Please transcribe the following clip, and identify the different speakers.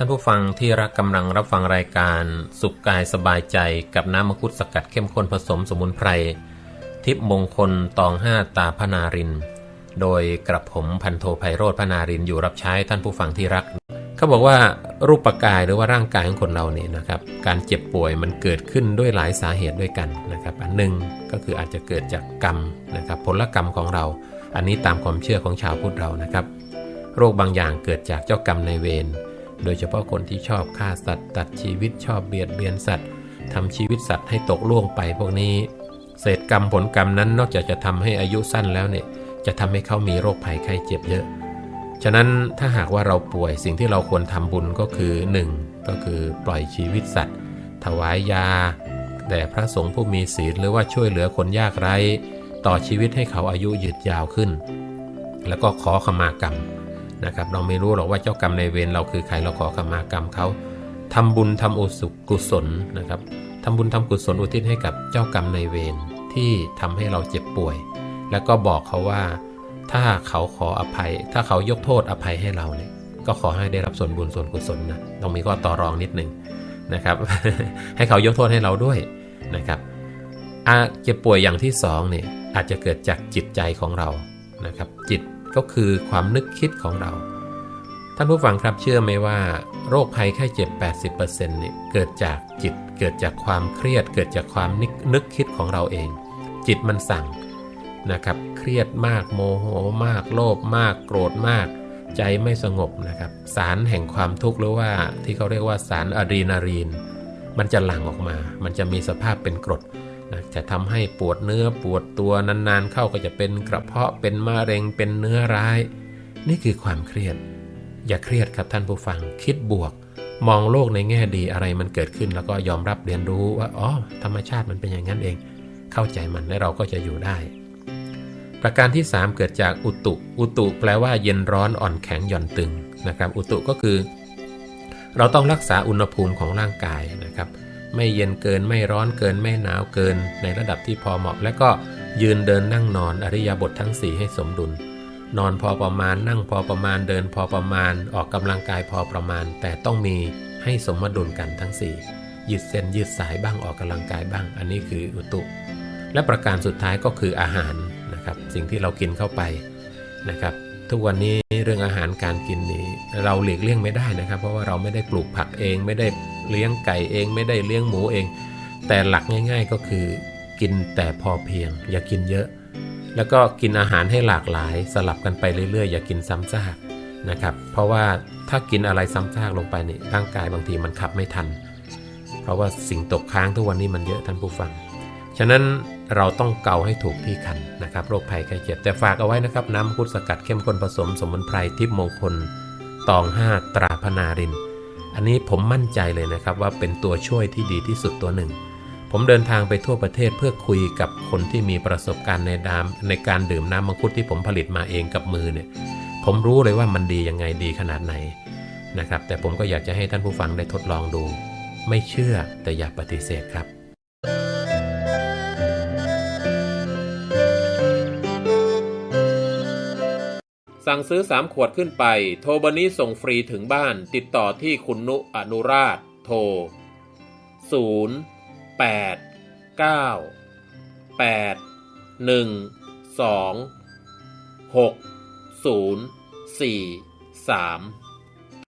Speaker 1: ท่านผู้ฟังที่รักกำลังรับฟังรายการสุขกายสบายใจกับน้ำมังคุดสกัดเข้มข้นผสมสมุนไพร ทิพมงคลตองห้าตาพนาริน โดยกระผมพันโทไพโรธพนารินอยู่รับใช้ท่านผู้ฟังที่รัก เขาบอกว่ารูปกายหรือว่าร่างกายของคนเราเนี่ยนะครับการเจ็บป่วยมันเกิดขึ้นด้วยหลายสาเหตุด้วยกันนะครับอันหนึ่งก็คืออาจจะเกิดจากกรรมนะครับผลกรรมของเรา อันนี้ตามความเชื่อของชาวพุทธเรานะครับ โรคบางอย่างเกิดจากเจ้ากรรมในเวร โดยเฉพาะคนที่ชอบฆ่าสัตว์ ตัดชีวิตชอบเบียดเบียนสัตว์ทำชีวิตสัตว์ให้ตกล่วงไปพวกนี้ เศษกรรมผลกรรมนั้นนอกจากจะทำให้อายุสั้นแล้วเนี่ยจะทำให้เขามีโรคภัยไข้เจ็บเยอะ ฉะนั้นถ้าหากว่าเราป่วยสิ่งที่เราควรทำบุญก็คือ 1. ก็คือปล่อยชีวิตสัตว์ ถวายยาแด่พระสงฆ์ผู้มีศีลหรือว่าช่วยเหลือคนยากไร้ ต่อชีวิตให้เขาอายุยืดยาวขึ้น แล้วก็ขอขมากรรม นะครับ เราไม่รู้หรอกว่าเจ้ากรรมในเวรเราคือใครเราขอขมากรรมเขาทำบุญทำอุสุกุศลนะครับทำบุญทำกุศลอุทิศให้กับเจ้ากรรมในเวรที่ทำให้เราเจ็บป่วย แล้วก็บอกเขาว่า ถ้าเขาขออภัย ถ้าเขายกโทษอภัยให้เราเนี่ยก็ขอให้ได้รับส่วนบุญส่วนกุศลนะต้องมีข้อต่อรองนิดหนึ่งนะครับ ให้เขายกโทษให้เราด้วยนะครับอาเจ็บป่วยอย่างที่สองเนี่ยอาจจะเกิดจากจิตใจของเรานะครับ จิต ก็คือความนึกคิดของเรา ท่านผู้ฟังครับเชื่อไหมว่า โรคภัยไข้เจ็บ 80%เนี่ยเกิดจากจิต เกิดจากความเครียด เกิดจากความนึกนึกคิดของเราเอง จิตมันสั่งนะครับ เครียดมากโมโหมาก โลภมาก โกรธมาก ใจไม่สงบนะครับ สารแห่งความทุกข์หรือว่าที่เขาเรียกว่าสารอะดรีนาลีน มันจะหลั่งออกมา มันจะมีสภาพเป็นกรด นะจะทำให้ปวดเนื้อปวดตัวนานๆ เข้าก็จะเป็นกระเพาะเป็นมะเร็งเป็นเนื้อร้าย นี่คือความเครียด อย่าเครียดครับท่านผู้ฟังคิดบวก มองโลกในแง่ดีอะไรมันเกิดขึ้น แล้วก็ยอมรับเรียนรู้ว่าอ๋อธรรมชาติมันเป็นอย่างนั้นเอง เข้าใจมันและเราก็จะอยู่ได้ ประการที่ 3 เกิดจากอุตุ อุตุแปลว่าเย็นร้อนอ่อนแข็งหย่อนตึงนะครับ อุตุก็คือ เราต้องรักษาอุณหภูมิของร่างกายนะครับ ไม่เย็นเกินไม่ร้อนเกินไม่หนาวเกิน ในระดับที่พอเหมาะ และก็ยืนเดินนั่งนอนอริยาบททั้ง 4 ให้สมดุล นอนพอประมาณนั่งพอประมาณเดินพอประมาณออกกำลังกายพอประมาณ แต่ต้องมีให้สมดุลกันทั้ง 4 ยืดเส้นยืดสายบ้างออกกำลังกายบ้าง อันนี้คืออุตุ และประการสุดท้ายก็คืออาหารนะครับสิ่งที่เรากินเข้าไปนะครับ ทุกวันนี้เรื่องอาหารการกินนี้เราหลีกเลี่ยงไม่ได้นะครับ เพราะว่าเราไม่ได้ปลูกผักเอง ไม่ได้เลี้ยงไก่เอง ไม่ได้เลี้ยงหมูเอง แต่หลักง่าย ๆก็คือ กินแต่พอเพียง อย่ากินเยอะ แล้วก็กินอาหารให้หลากหลาย สลับกันไปเรื่อยๆ อย่ากินซ้ำซากนะครับ เพราะว่าถ้ากินอะไรซ้ำซากลงไปนี่ร่างกายบางทีมันขับไม่ทัน เพราะว่าสิ่งตกค้างทุกวันนี้มันเยอะท่านผู้ฟัง ฉะนั้นเราต้องเกาให้ถูกที่คันนะครับโรคภัยไข้เจ็บแต่ฝากเอาไว้นะครับ น้ำพุทสกัดเข้มข้นผสมสมุนไพรทิพมงคลตอง5ตราพนาริน อันนี้ผมมั่นใจเลยนะครับว่าเป็นตัวช่วยที่ดีที่สุดตัวหนึ่ง ผมเดินทางไปทั่วประเทศเพื่อคุยกับคนที่มีประสบการณ์ในดามในการดื่มน้ำมังคุดที่ผมผลิตมาเองกับมือเนี่ย ผมรู้เลยว่ามันดียังไงดีขนาดไหนนะครับ แต่ผมก็อยากจะให้ท่านผู้ฟังได้ทดลองดู ไม่เชื่อแต่อย่าปฏิเสธครับ สั่งซื้อ 3 ขวดขึ้นไป โทรเบอร์นี้ส่งฟรีถึงบ้านติดต่อที่คุณนุอนุราช โทร 0 8 9 8 1 2 6 0 4 3